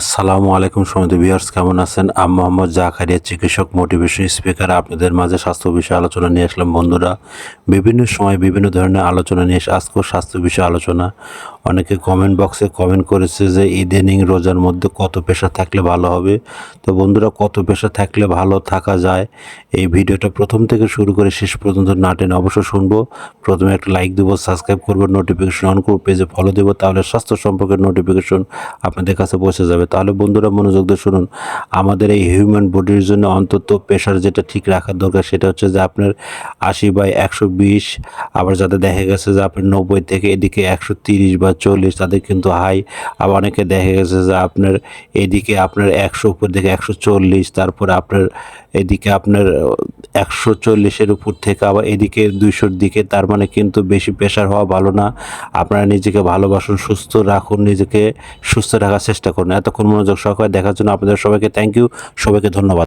আসসালামু আলাইকুম সমিতি ভিউয়ার্স, কেমন আছেন? আমি মোহাম্মদ জাকারিয়া, চিকিৎসক মোটিভেশন স্পিকার। আপনাদের মাঝে স্বাস্থ্য বিষয়ে আলোচনা নিয়ে আসলাম। বন্ধুরা, বিভিন্ন সময় বিভিন্ন ধরনের আলোচনা নিয়ে আজকেও স্বাস্থ্য বিষয়ে আলোচনা। অনেকে কমেন্ট বক্সে কমেন্ট করেছে যে ইদানিং রোজার মধ্যে কত প্রেশার থাকলে ভালো হবে। তো বন্ধুরা, কত প্রেশার থাকলে ভালো থাকা যায়? এই ভিডিওটা প্রথম থেকে শুরু করে শেষ পর্যন্ত না টেনে অবশ্যই শুনব। প্রথমে একটা লাইক দেবো সাবস্ক্রাইব করব নোটিফিকেশন অন করব পেজে ফলো দেবো, তাহলে স্বাস্থ্য সম্পর্কের নোটিফিকেশন আপনাদের কাছে পৌঁছে যাবে। তাহলে বন্ধুরা, মনোযোগ দিয়ে শুনুন। আমাদের এই হিউম্যান বডির জন্য অন্তত প্রেশার যেটা ঠিক রাখার দরকার, সেটা হচ্ছে যে আপনার আশি বাই একশো বিশ, আবার যাদের দেখা গেছে যে আপনার নব্বই থেকে এদিকে একশো তিরিশ বা চল্লিশ, তাদের কিন্তু হাই। আবার অনেকে দেখা গেছে যে আপনার এদিকে আপনার একশো, উপর থেকে একশো চল্লিশ, তারপরে আপনার এদিকে আপনার একশো চল্লিশের উপর থেকে আবার এদিকে দুইশোর দিকে, তার মানে কিন্তু বেশি প্রেশার হওয়া ভালো না। আপনারা নিজেকে ভালোবাসুন, সুস্থ রাখুন, নিজেকে সুস্থ রাখার চেষ্টা করুন। এতক্ষণ মনোযোগ সহকারে দেখার জন্য আপনাদের সবাইকে থ্যাংক ইউ সবাইকে ধন্যবাদ।